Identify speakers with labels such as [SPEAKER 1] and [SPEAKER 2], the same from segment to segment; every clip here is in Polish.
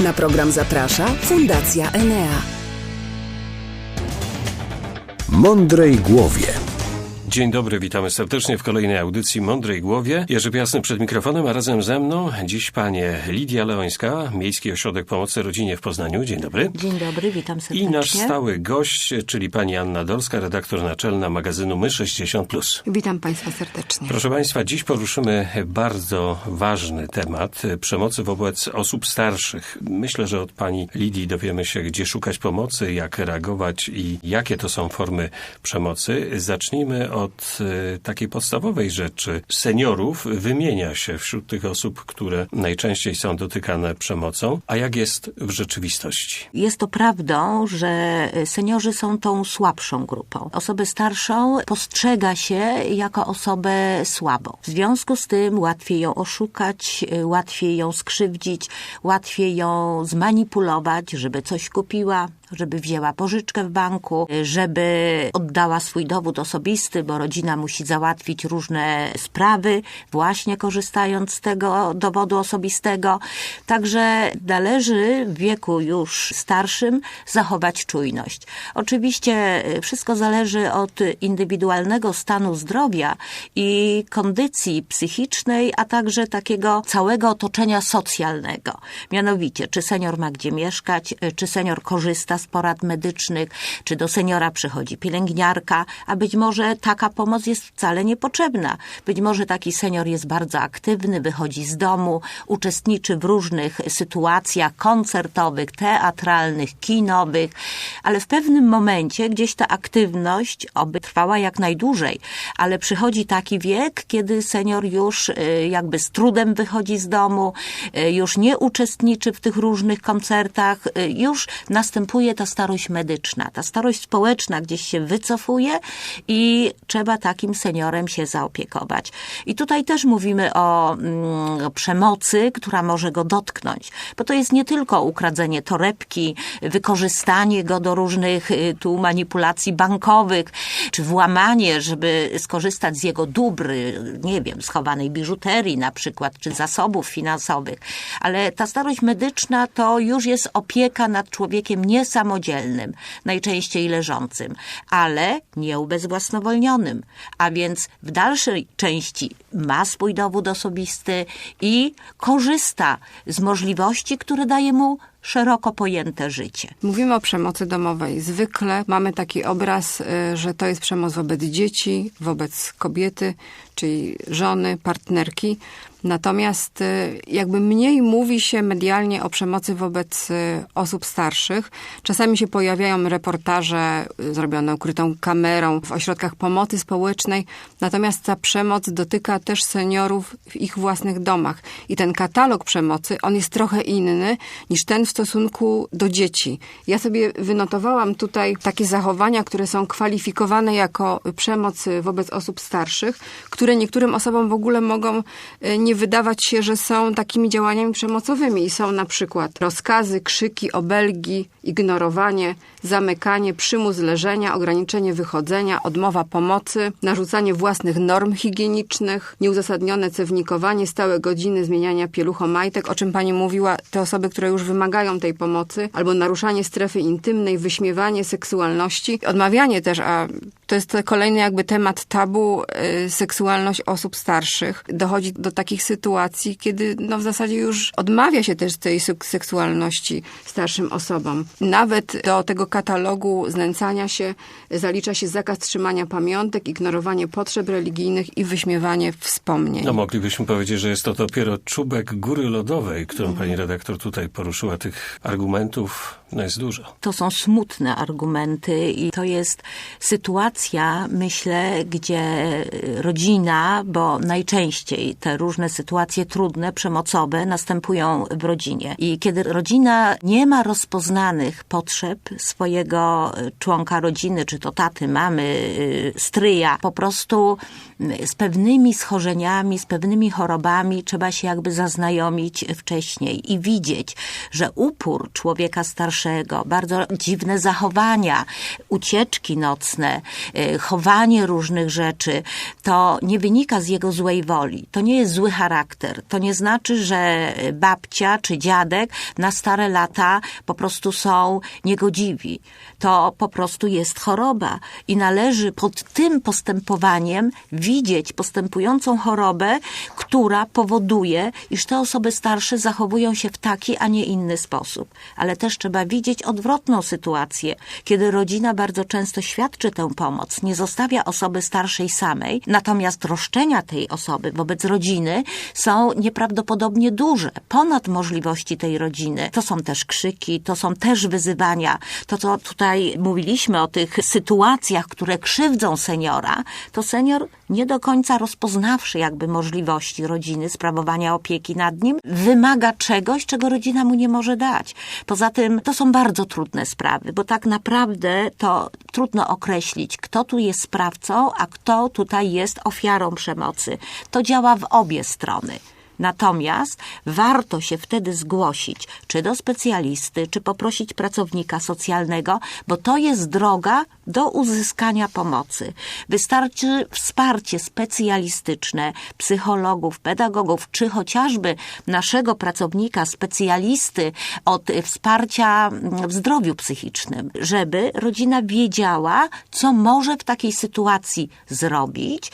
[SPEAKER 1] Na program zaprasza Fundacja Enea.
[SPEAKER 2] Mądrej głowie.
[SPEAKER 3] Dzień dobry, witamy serdecznie w kolejnej audycji Mądrej Głowie. Jerzy Piasny przed mikrofonem, a razem ze mną dziś panie Lidia Leońska, Miejski Ośrodek Pomocy Rodzinie w Poznaniu. Dzień dobry.
[SPEAKER 4] Dzień dobry, witam serdecznie.
[SPEAKER 3] I nasz stały gość, czyli pani Anna Dolska, redaktor naczelna magazynu My 60+.
[SPEAKER 5] Witam Państwa serdecznie.
[SPEAKER 3] Proszę Państwa, dziś poruszymy bardzo ważny temat przemocy wobec osób starszych. Myślę, że od pani Lidii dowiemy się, gdzie szukać pomocy, jak reagować i jakie to są formy przemocy. Zacznijmy od e, takiej podstawowej rzeczy. Seniorów wymienia się wśród tych osób, które najczęściej są dotykane przemocą. A jak jest w rzeczywistości?
[SPEAKER 4] Jest to prawdą, że seniorzy są tą słabszą grupą. Osobę starszą postrzega się jako osobę słabą. W związku z tym łatwiej ją oszukać, łatwiej ją skrzywdzić, łatwiej ją zmanipulować, żeby coś kupiła, żeby wzięła pożyczkę w banku, żeby oddała swój dowód osobisty, bo rodzina musi załatwić różne sprawy, właśnie korzystając z tego dowodu osobistego. Także należy w wieku już starszym zachować czujność. Oczywiście wszystko zależy od indywidualnego stanu zdrowia i kondycji psychicznej, a także takiego całego otoczenia socjalnego. Mianowicie, czy senior ma gdzie mieszkać, czy senior korzysta z porad medycznych, czy do seniora przychodzi pielęgniarka, a być może taka pomoc jest wcale niepotrzebna. Być może taki senior jest bardzo aktywny, wychodzi z domu, uczestniczy w różnych sytuacjach koncertowych, teatralnych, kinowych, ale w pewnym momencie gdzieś ta aktywność oby trwała jak najdłużej, ale przychodzi taki wiek, kiedy senior już y, jakby z trudem wychodzi z domu, y, już nie uczestniczy w tych różnych koncertach, y, już następuje ta starość medyczna, ta starość społeczna gdzieś się wycofuje i trzeba takim seniorem się zaopiekować. I tutaj też mówimy o, mm, o przemocy, która może go dotknąć, bo to jest nie tylko ukradzenie torebki, wykorzystanie go do różnych y, tu manipulacji bankowych, czy włamanie, żeby skorzystać z jego dóbr, nie wiem, schowanej biżuterii na przykład, czy zasobów finansowych. Ale ta starość medyczna to już jest opieka nad człowiekiem niesamodzielnym, najczęściej leżącym, ale nieubezwłasnowolnionym. A więc w dalszej części ma swój dowód osobisty i korzysta z możliwości, które daje mu szeroko pojęte życie.
[SPEAKER 5] Mówimy o przemocy domowej. Zwykle mamy taki obraz, y, że to jest przemoc wobec dzieci, wobec kobiety, czyli żony, partnerki. Natomiast y, jakby mniej mówi się medialnie o przemocy wobec y, osób starszych. Czasami się pojawiają reportaże zrobione ukrytą kamerą w ośrodkach pomocy społecznej. Natomiast ta przemoc dotyka też seniorów w ich własnych domach. I ten katalog przemocy, on jest trochę inny niż ten w stosunku do dzieci. Ja sobie wynotowałam tutaj takie zachowania, które są kwalifikowane jako przemoc wobec osób starszych, które niektórym osobom w ogóle mogą nie wydawać się, że są takimi działaniami przemocowymi. I są na przykład rozkazy, krzyki, obelgi, ignorowanie, zamykanie, przymus leżenia, ograniczenie wychodzenia, odmowa pomocy, narzucanie własnych norm higienicznych, nieuzasadnione cewnikowanie, stałe godziny zmieniania pieluchomajtek, o czym pani mówiła, te osoby, które już wymagają tej pomocy, albo naruszanie strefy intymnej, wyśmiewanie seksualności, odmawianie też, a to jest kolejny jakby temat tabu, y, seksualność osób starszych. Dochodzi do takich sytuacji, kiedy no w zasadzie już odmawia się też tej seksualności starszym osobom. Nawet do tego katalogu znęcania się zalicza się zakaz trzymania pamiątek, ignorowanie potrzeb religijnych i wyśmiewanie wspomnień.
[SPEAKER 3] No moglibyśmy powiedzieć, że jest to dopiero czubek góry lodowej, którą pani redaktor tutaj poruszyła. Tych argumentów no jest dużo.
[SPEAKER 4] To są smutne argumenty i to jest sytuacja, myślę, gdzie rodzina, bo najczęściej te różne sytuacje trudne, przemocowe następują w rodzinie. I kiedy rodzina nie ma rozpoznanych potrzeb swojego członka rodziny, czy to taty, mamy, y, stryja, po prostu z pewnymi schorzeniami, z pewnymi chorobami trzeba się jakby zaznajomić wcześniej i widzieć, że upór człowieka starszego, bardzo dziwne zachowania, ucieczki nocne, y, chowanie różnych rzeczy, to nie wynika z jego złej woli. To nie jest zły charakter. To nie znaczy, że babcia czy dziadek na stare lata po prostu są niegodziwi. To po prostu jest choroba i należy pod tym postępowaniem widzieć postępującą chorobę, która powoduje, iż te osoby starsze zachowują się w taki, a nie inny sposób. Ale też trzeba widzieć odwrotną sytuację, kiedy rodzina bardzo często świadczy tę pomoc, nie zostawia osoby starszej samej, natomiast roszczenia tej osoby wobec rodziny są nieprawdopodobnie duże, ponad możliwości tej rodziny. To są też krzyki, to są też wyzywania. To, co tutaj mówiliśmy o tych sytuacjach, które krzywdzą seniora, to senior nie do końca rozpoznawszy jakby możliwości rodziny, sprawowania opieki nad nim, wymaga czegoś, czego rodzina mu nie może dać. Poza tym to są bardzo trudne sprawy, bo tak naprawdę to trudno określić, kto tu jest sprawcą, a kto tutaj jest ofiarą przemocy. To działa w obie strony. Natomiast warto się wtedy zgłosić, czy do specjalisty, czy poprosić pracownika socjalnego, bo to jest droga do uzyskania pomocy. Wystarczy wsparcie specjalistyczne psychologów, pedagogów, czy chociażby naszego pracownika, specjalisty od wsparcia w zdrowiu psychicznym, żeby rodzina wiedziała, co może w takiej sytuacji zrobić,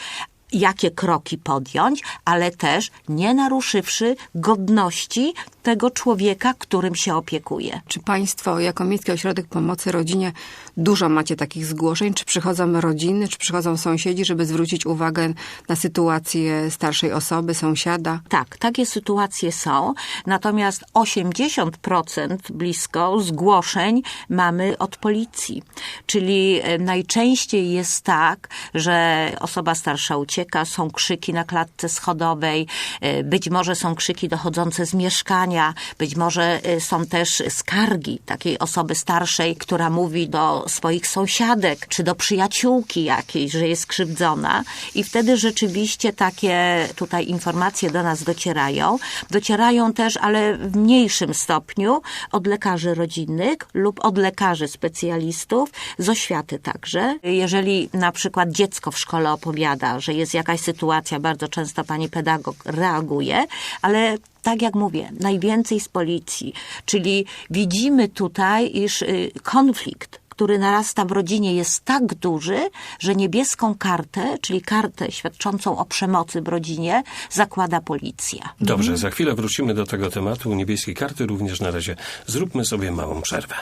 [SPEAKER 4] jakie kroki podjąć, ale też nie naruszywszy godności tego człowieka, którym się opiekuje.
[SPEAKER 5] Czy Państwo jako Miejski Ośrodek Pomocy Rodzinie dużo macie takich zgłoszeń? Czy przychodzą rodziny, czy przychodzą sąsiedzi, żeby zwrócić uwagę na sytuację starszej osoby, sąsiada?
[SPEAKER 4] Tak, takie sytuacje są, natomiast 80% blisko zgłoszeń mamy od policji. Czyli e, najczęściej jest tak, że osoba starsza ucieka, są krzyki na klatce schodowej, e, być może są krzyki dochodzące z mieszkania, być może e, są też skargi takiej osoby starszej, która mówi do swoich sąsiadek, czy do przyjaciółki jakiejś, że jest krzywdzona i wtedy rzeczywiście takie tutaj informacje do nas docierają. Docierają też, ale w mniejszym stopniu od lekarzy rodzinnych lub od lekarzy specjalistów, z oświaty także. Jeżeli na przykład dziecko w szkole opowiada, że jest jakaś sytuacja, bardzo często pani pedagog reaguje, ale tak jak mówię, najwięcej z policji, czyli widzimy tutaj, iż y, konflikt który narasta w rodzinie jest tak duży, że niebieską kartę, czyli kartę świadczącą o przemocy w rodzinie, zakłada policja.
[SPEAKER 3] Dobrze, za chwilę wrócimy do tego tematu niebieskiej karty. Również na razie zróbmy sobie małą przerwę.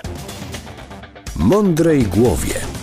[SPEAKER 2] Mądrej głowie.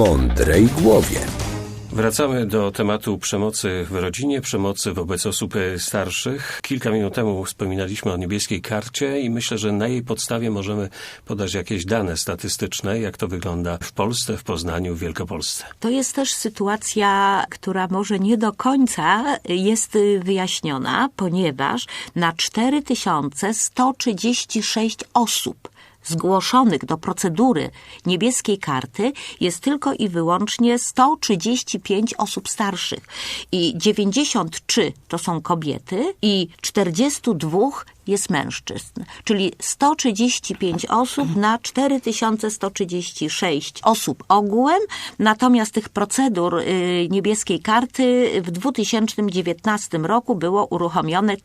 [SPEAKER 2] Mądrej głowie.
[SPEAKER 3] Wracamy do tematu przemocy w rodzinie, przemocy wobec osób e, starszych. Kilka minut temu wspominaliśmy o niebieskiej karcie i myślę, że na jej podstawie możemy podać jakieś dane statystyczne, jak to wygląda w Polsce, w Poznaniu, w Wielkopolsce.
[SPEAKER 4] To jest też sytuacja, która może nie do końca jest y, wyjaśniona, ponieważ na 4136 osób zgłoszonych do procedury niebieskiej karty jest tylko i wyłącznie 135 osób starszych i 93 to są kobiety i 42 jest mężczyzn, czyli 135 osób na 4136 osób ogółem, natomiast tych procedur y, niebieskiej karty w 2019 roku było uruchomione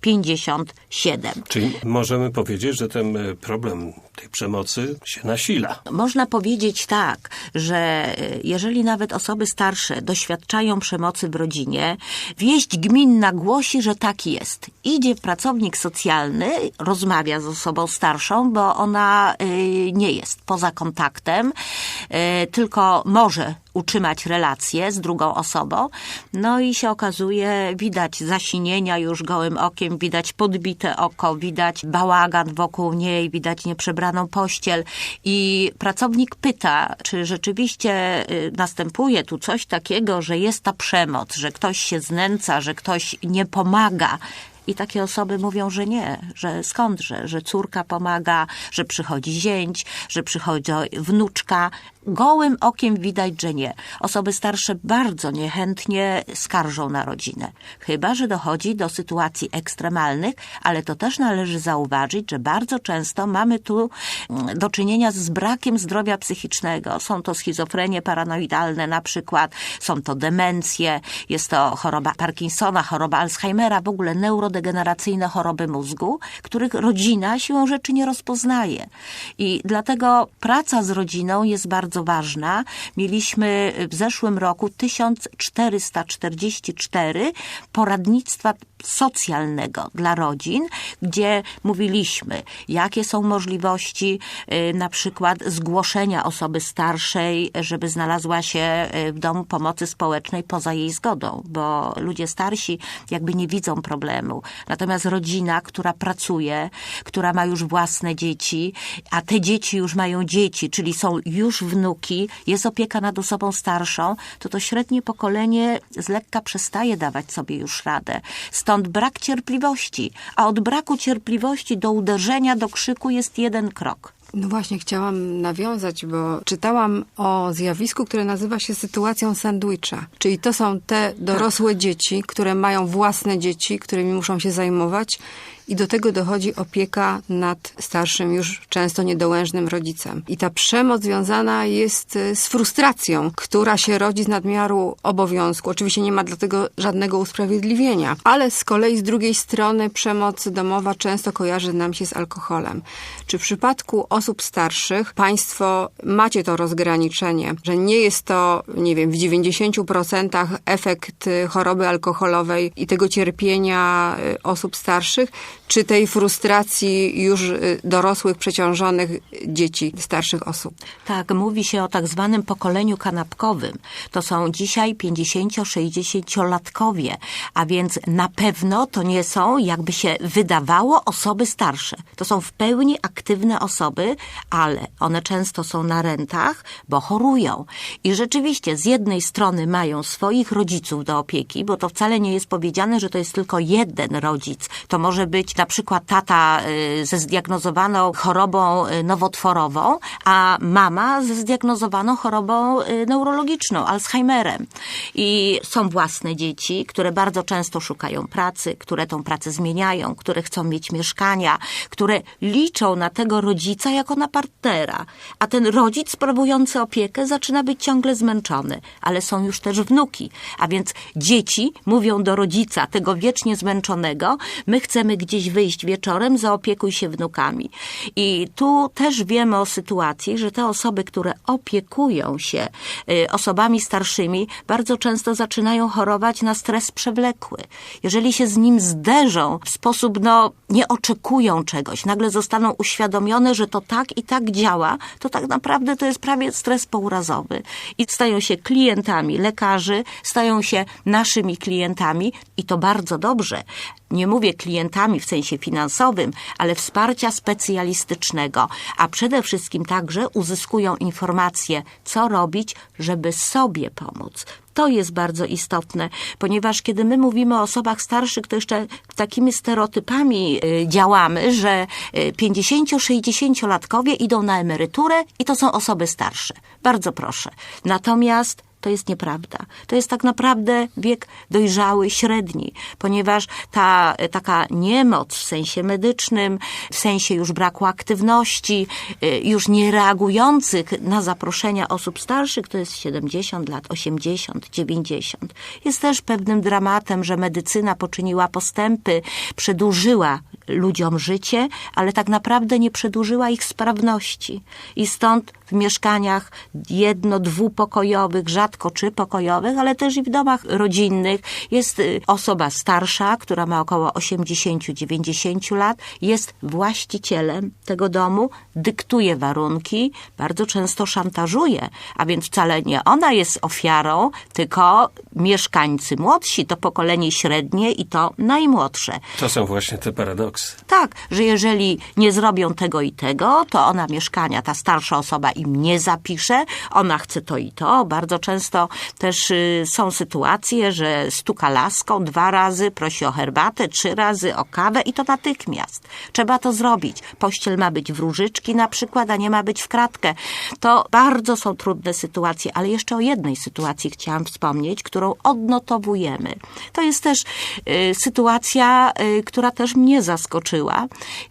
[SPEAKER 4] 1557.
[SPEAKER 3] Czyli możemy powiedzieć, że ten e, problem tej przemocy się nasila.
[SPEAKER 4] Można powiedzieć tak, że y, jeżeli nawet osoby starsze doświadczają przemocy w rodzinie, wieść gminna głosi, że tak jest. Idzie pracownik socjalny, rozmawia z osobą starszą, bo ona y, nie jest poza kontaktem, tylko może utrzymać relacje z drugą osobą. No i się okazuje, widać zasinienia już gołym okiem, widać podbite oko, widać bałagan wokół niej, widać nieprzebraną pościel. I pracownik pyta, czy rzeczywiście y, następuje tu coś takiego, że jest ta przemoc, że ktoś się znęca, że ktoś nie pomaga. I takie osoby mówią, że nie, że skądże, że córka pomaga, że przychodzi zięć, że przychodzi wnuczka. Gołym okiem widać, że nie. Osoby starsze bardzo niechętnie skarżą na rodzinę. Chyba, że dochodzi do sytuacji ekstremalnych, ale to też należy zauważyć, że bardzo często mamy tu mm, do czynienia z brakiem zdrowia psychicznego. Są to schizofrenie paranoidalne na przykład, są to demencje, jest to choroba Parkinsona, choroba Alzheimera, w ogóle neurodegeneracyjne choroby mózgu, których rodzina siłą rzeczy nie rozpoznaje. I dlatego praca z rodziną jest bardzo ważna. Mieliśmy w zeszłym roku 1444 poradnictwa socjalnego dla rodzin, gdzie mówiliśmy, jakie są możliwości y, na przykład zgłoszenia osoby starszej, żeby znalazła się y, w domu pomocy społecznej poza jej zgodą, bo ludzie starsi jakby nie widzą problemu. Natomiast rodzina, która pracuje, która ma już własne dzieci, a te dzieci już mają dzieci, czyli są już wnuki, jest opieka nad osobą starszą, to to średnie pokolenie z lekka przestaje dawać sobie już radę. Stąd brak cierpliwości, a od braku cierpliwości do uderzenia, do krzyku jest jeden krok.
[SPEAKER 5] No właśnie, chciałam nawiązać, bo czytałam o zjawisku, które nazywa się sytuacją sandwicha. Czyli to są te dorosłe dzieci, które mają własne dzieci, którymi muszą się zajmować i do tego dochodzi opieka nad starszym, już często niedołężnym rodzicem. I ta przemoc związana jest e, z frustracją, która się rodzi z nadmiaru obowiązku. Oczywiście nie ma dla tego żadnego usprawiedliwienia, ale z kolei z drugiej strony przemoc domowa często kojarzy nam się z alkoholem. Czy w przypadku osób starszych państwo macie to rozgraniczenie, że nie jest to, nie wiem, w 90% efekt y, choroby alkoholowej i tego cierpienia y, osób starszych, czy tej frustracji już y, dorosłych, przeciążonych dzieci, starszych osób?
[SPEAKER 4] Tak, mówi się o tak zwanym pokoleniu kanapkowym. To są dzisiaj 50-60-latkowie, a więc na pewno to nie są, jakby się wydawało, osoby starsze. To są w pełni aktywne osoby, ale one często są na rentach, bo chorują. I rzeczywiście z jednej strony mają swoich rodziców do opieki, bo to wcale nie jest powiedziane, że to jest tylko jeden rodzic. To może być na przykład tata y, ze zdiagnozowaną chorobą y, nowotworową, a mama ze zdiagnozowaną chorobą y, neurologiczną, Alzheimerem. I są własne dzieci, które bardzo często szukają pracy, które tą pracę zmieniają, które chcą mieć mieszkania, które liczą na tego rodzica jako na partnera. A ten rodzic sprawujący opiekę zaczyna być ciągle zmęczony, ale są już też wnuki. A więc dzieci mówią do rodzica, tego wiecznie zmęczonego, my chcemy gdzieś wyjść wieczorem, zaopiekuj się wnukami. I tu też wiemy o sytuacji, że te osoby, które opiekują się y, osobami starszymi, bardzo często zaczynają chorować na stres przewlekły. Jeżeli się z nim zderzą w sposób, no, nie oczekują czegoś, nagle zostaną uświadomione, że to tak i tak działa, to tak naprawdę to jest prawie stres pourazowy. I stają się klientami lekarzy, stają się naszymi klientami i to bardzo dobrze. Nie mówię klientami w sensie finansowym, ale wsparcia specjalistycznego, a przede wszystkim także uzyskują informacje, co robić, żeby sobie pomóc. To jest bardzo istotne, ponieważ kiedy my mówimy o osobach starszych, to jeszcze takimi stereotypami y, działamy, że y, 50-60-latkowie idą na emeryturę i to są osoby starsze. Bardzo proszę. Natomiast to jest nieprawda. To jest tak naprawdę wiek dojrzały, średni, ponieważ ta taka niemoc w sensie medycznym, w sensie już braku aktywności, y, już nie reagujących na zaproszenia osób starszych, to jest 70 lat, 80, 90. Jest też pewnym dramatem, że medycyna poczyniła postępy, przedłużyła ludziom życie, ale tak naprawdę nie przedłużyła ich sprawności. I stąd w mieszkaniach jedno, dwupokojowych, rzadko trzypokojowych, ale też i w domach rodzinnych jest y, osoba starsza, która ma około 80-90 lat, jest właścicielem tego domu, dyktuje warunki, bardzo często szantażuje, a więc wcale nie ona jest ofiarą, tylko mieszkańcy młodsi, to pokolenie średnie i to najmłodsze.
[SPEAKER 3] To są właśnie te paradoksy.
[SPEAKER 4] Tak, że jeżeli nie zrobią tego i tego, to ona mieszkania, ta starsza osoba im nie zapisze, ona chce to i to. Bardzo często też y, są sytuacje, że stuka laską dwa razy, prosi o herbatę, trzy razy o kawę i to natychmiast. Trzeba to zrobić. Pościel ma być w różyczki na przykład, a nie ma być w kratkę. To bardzo są trudne sytuacje, ale jeszcze o jednej sytuacji chciałam wspomnieć, którą odnotowujemy. To jest też y, sytuacja, y, która też mnie zaskoczyła.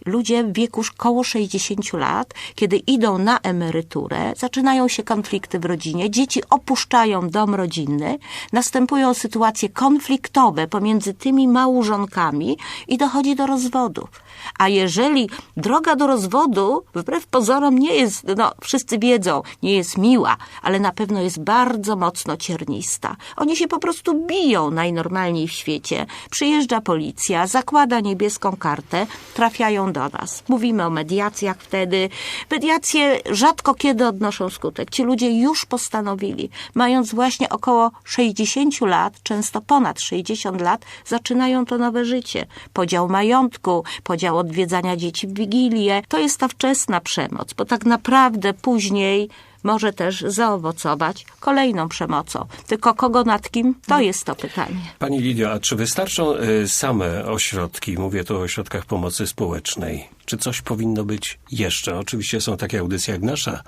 [SPEAKER 4] Ludzie w wieku koło 60 lat, kiedy idą na emeryturę, zaczynają się konflikty w rodzinie, dzieci opuszczają dom rodzinny, następują sytuacje konfliktowe pomiędzy tymi małżonkami i dochodzi do rozwodów. A jeżeli droga do rozwodu, wbrew pozorom, nie jest, no wszyscy wiedzą, nie jest miła, ale na pewno jest bardzo mocno ciernista. Oni się po prostu biją najnormalniej w świecie. Przyjeżdża policja, zakłada niebieską kartę, trafiają do nas. Mówimy o mediacjach wtedy. Mediacje rzadko kiedy odnoszą skutek. Ci ludzie już postanowili, mając właśnie około 60 lat, często ponad 60 lat, zaczynają to nowe życie. Podział majątku, podział odwiedzania dzieci w Wigilię. To jest ta wczesna przemoc, bo tak naprawdę później może też zaowocować kolejną przemocą. Tylko kogo nad kim? To jest to pytanie.
[SPEAKER 3] Pani Lidio, a czy wystarczą y, same ośrodki, mówię tu o ośrodkach pomocy społecznej, czy coś powinno być jeszcze? Oczywiście są takie audycje jak nasza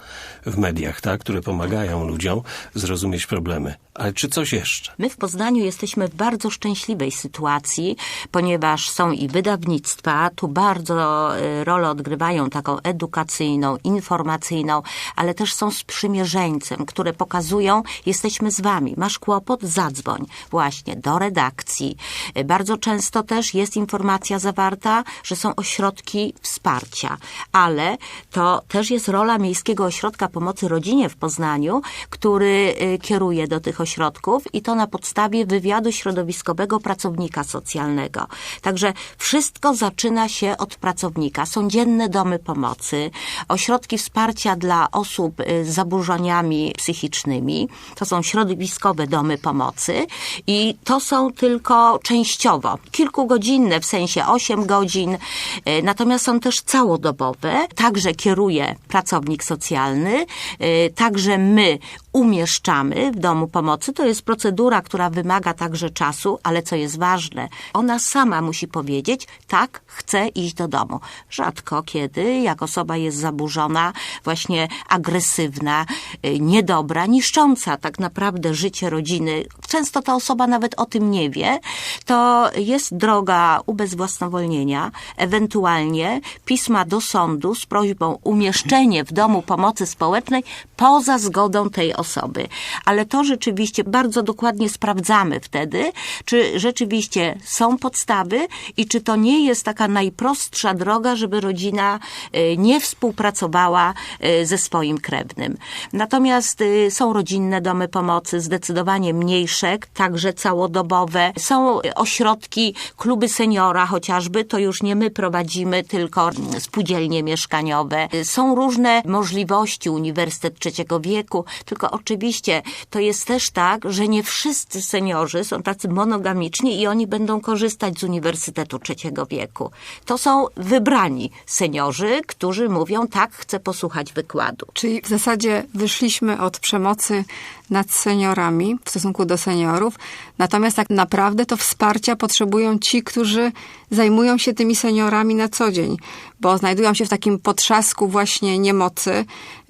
[SPEAKER 3] w mediach, tak, które pomagają ludziom zrozumieć problemy. Ale czy coś jeszcze?
[SPEAKER 4] My w Poznaniu jesteśmy w bardzo szczęśliwej sytuacji, ponieważ są i wydawnictwa, tu bardzo y, rolę odgrywają taką edukacyjną, informacyjną, ale też są sprzymierzeńcem, które pokazują, jesteśmy z wami, masz kłopot, zadzwoń właśnie do redakcji. Y, Bardzo często też jest informacja zawarta, że są ośrodki wsparcia, ale to też jest rola Miejskiego Ośrodka Pomocy Rodzinie w Poznaniu, który y, kieruje do tych ośrodków i to na podstawie wywiadu środowiskowego pracownika socjalnego. Także wszystko zaczyna się od pracownika. Są dzienne domy pomocy, ośrodki wsparcia dla osób y, z zaburzeniami psychicznymi, to są środowiskowe domy pomocy i to są tylko częściowo, kilkugodzinne, w sensie 8 godzin, y, natomiast są są też całodobowe. Także kieruje pracownik socjalny, y, także my umieszczamy w domu pomocy. To jest procedura, która wymaga także czasu, ale co jest ważne, ona sama musi powiedzieć, tak, chcę iść do domu. Rzadko kiedy, jak osoba jest zaburzona, właśnie agresywna, y, niedobra, niszcząca tak naprawdę życie rodziny, często ta osoba nawet o tym nie wie, to jest droga ubezwłasnowolnienia, ewentualnie pisma do sądu z prośbą umieszczenie w domu pomocy społecznej poza zgodą tej osoby. Ale to rzeczywiście bardzo dokładnie sprawdzamy wtedy, czy rzeczywiście są podstawy i czy to nie jest taka najprostsza droga, żeby rodzina y, nie współpracowała y, ze swoim krewnym. Natomiast y, są rodzinne domy pomocy, zdecydowanie mniejsze, także całodobowe. Są ośrodki, kluby seniora chociażby, to już nie my prowadzimy, tylko spółdzielnie mieszkaniowe. Są różne możliwości, Uniwersytet Trzeciego Wieku, tylko oczywiście to jest też tak, że nie wszyscy seniorzy są tacy monogamiczni i oni będą korzystać z Uniwersytetu Trzeciego Wieku. To są wybrani seniorzy, którzy mówią, tak, chcę posłuchać wykładu.
[SPEAKER 5] Czyli w zasadzie wyszliśmy od przemocy nad seniorami w stosunku do seniorów, natomiast tak naprawdę to wsparcia potrzebują ci, którzy zajmują się tymi seniorami na co dzień, bo znajdują się w takim potrzasku właśnie niemocy,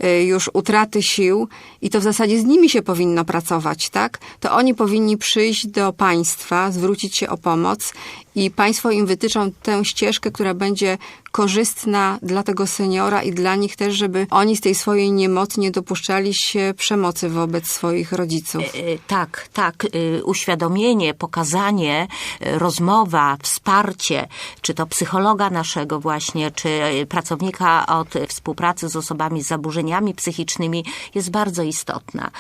[SPEAKER 5] y, już utraty sił i to w zasadzie z nimi się powinno pracować, tak? To oni powinni przyjść do państwa, zwrócić się o pomoc i państwo im wytyczą tę ścieżkę, która będzie korzystna dla tego seniora i dla nich też, żeby oni z tej swojej niemocy nie dopuszczali się przemocy wobec swoich rodziców.
[SPEAKER 4] Y, Tak, tak. y, Uświadomienie, pokazanie, rozmowa, wsparcie, czy to psychologa naszego właśnie, czy pracownika od współpracy z osobami z zaburzeniami psychicznymi jest bardzo istotna.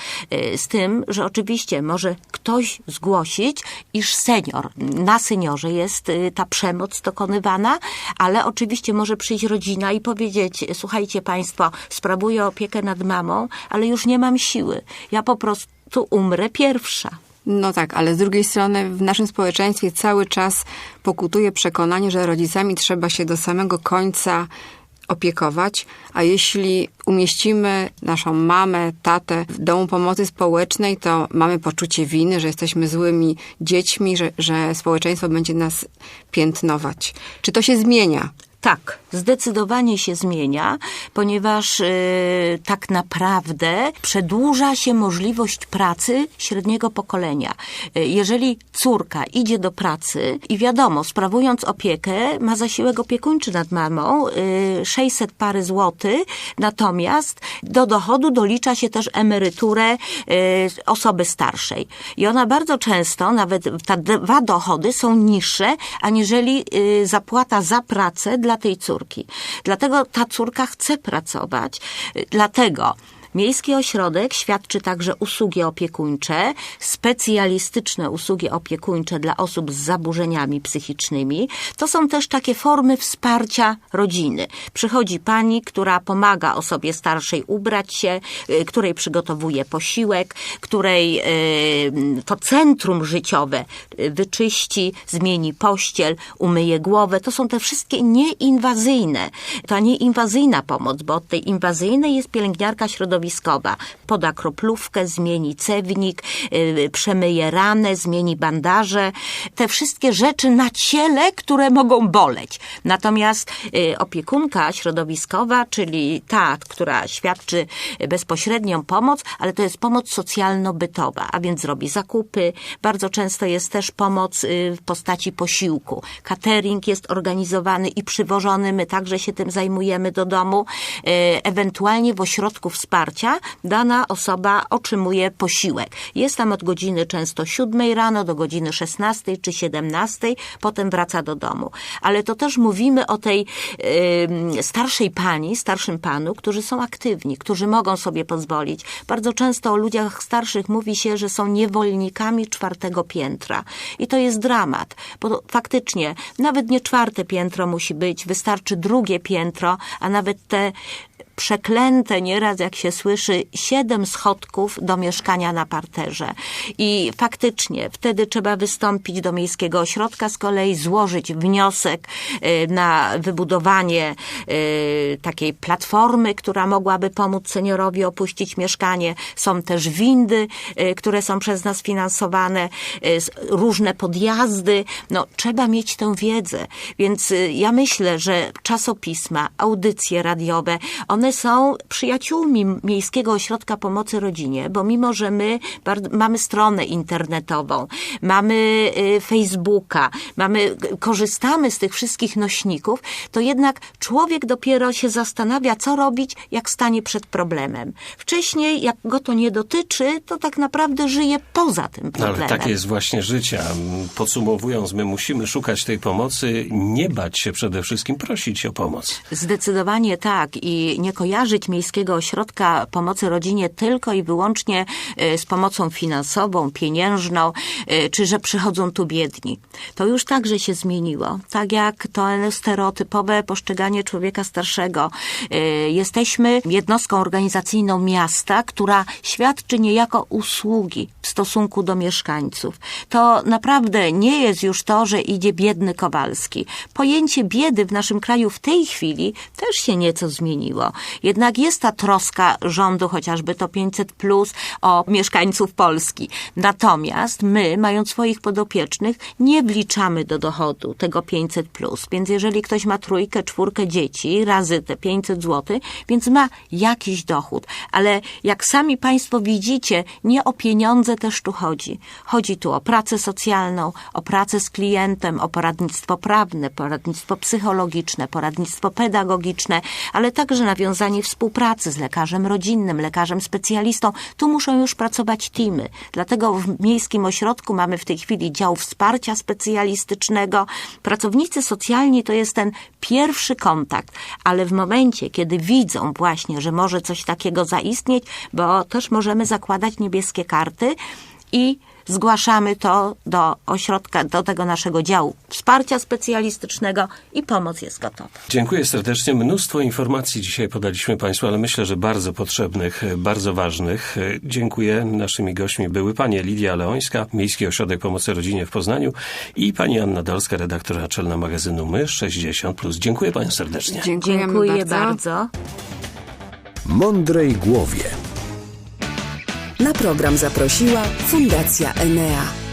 [SPEAKER 4] Z tym, że oczywiście może ktoś zgłosić, iż senior, na seniorze jest ta przemoc dokonywana, ale oczywiście może przyjść rodzina i powiedzieć, słuchajcie państwo, sprawuję opiekę nad mamą, ale już nie mam siły. Ja po prostu umrę pierwsza.
[SPEAKER 5] No tak, ale z drugiej strony w naszym społeczeństwie cały czas pokutuje przekonanie, że rodzicami trzeba się do samego końca opiekować, a jeśli umieścimy naszą mamę, tatę w domu pomocy społecznej, to mamy poczucie winy, że jesteśmy złymi dziećmi, że, że społeczeństwo będzie nas piętnować. Czy to się zmienia?
[SPEAKER 4] Tak, zdecydowanie się zmienia, ponieważ y, tak naprawdę przedłuża się możliwość pracy średniego pokolenia. Y, jeżeli córka idzie do pracy i wiadomo, sprawując opiekę, ma zasiłek opiekuńczy nad mamą, y, 600 pary złotych, natomiast do dochodu dolicza się też emeryturę y, osoby starszej. I ona bardzo często, nawet te dwa dochody są niższe, aniżeli y, zapłata za pracę dla tej córki. Dlatego ta córka chce pracować, y, dlatego Miejski ośrodek świadczy także usługi opiekuńcze, specjalistyczne usługi opiekuńcze dla osób z zaburzeniami psychicznymi. To są też takie formy wsparcia rodziny. Przychodzi pani, która pomaga osobie starszej ubrać się, y, której przygotowuje posiłek, której y, to centrum życiowe y, wyczyści, zmieni pościel, umyje głowę. To są te wszystkie nieinwazyjne. Ta nieinwazyjna pomoc, bo od tej inwazyjnej jest pielęgniarka środowiskowa. Poda kroplówkę, zmieni cewnik, yy, przemyje ranę, zmieni bandaże. Te wszystkie rzeczy na ciele, które mogą boleć. Natomiast yy, opiekunka środowiskowa, czyli ta, która świadczy bezpośrednią pomoc, ale to jest pomoc socjalno-bytowa, a więc robi zakupy. Bardzo często jest też pomoc yy, w postaci posiłku. Catering jest organizowany i przywożony, my także się tym zajmujemy do domu. Ewentualnie w ośrodku wsparcia dana osoba otrzymuje posiłek. Jest tam od godziny często 7 rano do godziny 16 czy 17, potem wraca do domu. Ale to też mówimy o tej yy, starszej pani, starszym panu, którzy są aktywni, którzy mogą sobie pozwolić. Bardzo często o ludziach starszych mówi się, że są niewolnikami czwartego piętra. I to jest dramat, bo faktycznie nawet nie czwarte piętro musi być, wystarczy drugie piętro, a nawet te przeklęte nieraz, jak się słyszy, siedem schodków do mieszkania na parterze. I faktycznie wtedy trzeba wystąpić do Miejskiego Ośrodka z kolei, złożyć wniosek y, na wybudowanie y, takiej platformy, która mogłaby pomóc seniorowi opuścić mieszkanie. Są też windy, y, które są przez nas finansowane, różne podjazdy. No, trzeba mieć tę wiedzę. Więc ja myślę, że czasopisma, audycje radiowe, one są przyjaciółmi Miejskiego Ośrodka Pomocy Rodzinie, bo mimo, że my mamy stronę internetową, mamy y, Facebooka, mamy, korzystamy z tych wszystkich nośników, to jednak człowiek dopiero się zastanawia, co robić, jak stanie przed problemem. Wcześniej, jak go to nie dotyczy, to tak naprawdę żyje poza tym problemem.
[SPEAKER 3] ale takie jest właśnie życie. Podsumowując, my musimy szukać tej pomocy, nie bać się przede wszystkim prosić o pomoc.
[SPEAKER 4] Zdecydowanie tak i nie kojarzyć Miejskiego Ośrodka Pomocy Rodzinie tylko i wyłącznie e, z pomocą finansową, pieniężną, e, czy że przychodzą tu biedni. To już także się zmieniło. Tak jak to stereotypowe postrzeganie człowieka starszego. E, Jesteśmy jednostką organizacyjną miasta, która świadczy niejako usługi w stosunku do mieszkańców. To naprawdę nie jest już to, że idzie biedny Kowalski. Pojęcie biedy w naszym kraju w tej chwili też się nieco zmieniło. Jednak jest ta troska rządu, chociażby to 500 plus o mieszkańców Polski. Natomiast my, mając swoich podopiecznych, nie wliczamy do dochodu tego 500 plus. Więc jeżeli ktoś ma trójkę, czwórkę dzieci, razy te 500 zł, więc ma jakiś dochód. Ale jak sami Państwo widzicie, nie o pieniądze też tu chodzi. Chodzi tu o pracę socjalną, o pracę z klientem, o poradnictwo prawne, poradnictwo psychologiczne, poradnictwo pedagogiczne, ale także nawiązanie współpracy z lekarzem rodzinnym, lekarzem specjalistą. Tu muszą już pracować teamy. Dlatego w Miejskim Ośrodku mamy w tej chwili dział wsparcia specjalistycznego. Pracownicy socjalni to jest ten pierwszy kontakt, ale w momencie, kiedy widzą właśnie, że może coś takiego zaistnieć, bo też możemy zakładać niebieskie karty i zgłaszamy to do ośrodka, do tego naszego działu wsparcia specjalistycznego i pomoc jest gotowa.
[SPEAKER 3] Dziękuję serdecznie. Mnóstwo informacji dzisiaj podaliśmy Państwu, ale myślę, że bardzo potrzebnych, bardzo ważnych. Dziękuję. Naszymi gośćmi były Pani Lidia Leońska, Miejski Ośrodek Pomocy Rodzinie w Poznaniu i Pani Anna Dolska, redaktor naczelna magazynu My 60+. Dziękuję Panią serdecznie.
[SPEAKER 5] Dziękujemy
[SPEAKER 4] Dziękuję
[SPEAKER 5] bardzo.
[SPEAKER 4] bardzo.
[SPEAKER 2] Mądrej głowie.
[SPEAKER 1] Na program zaprosiła Fundacja Enea.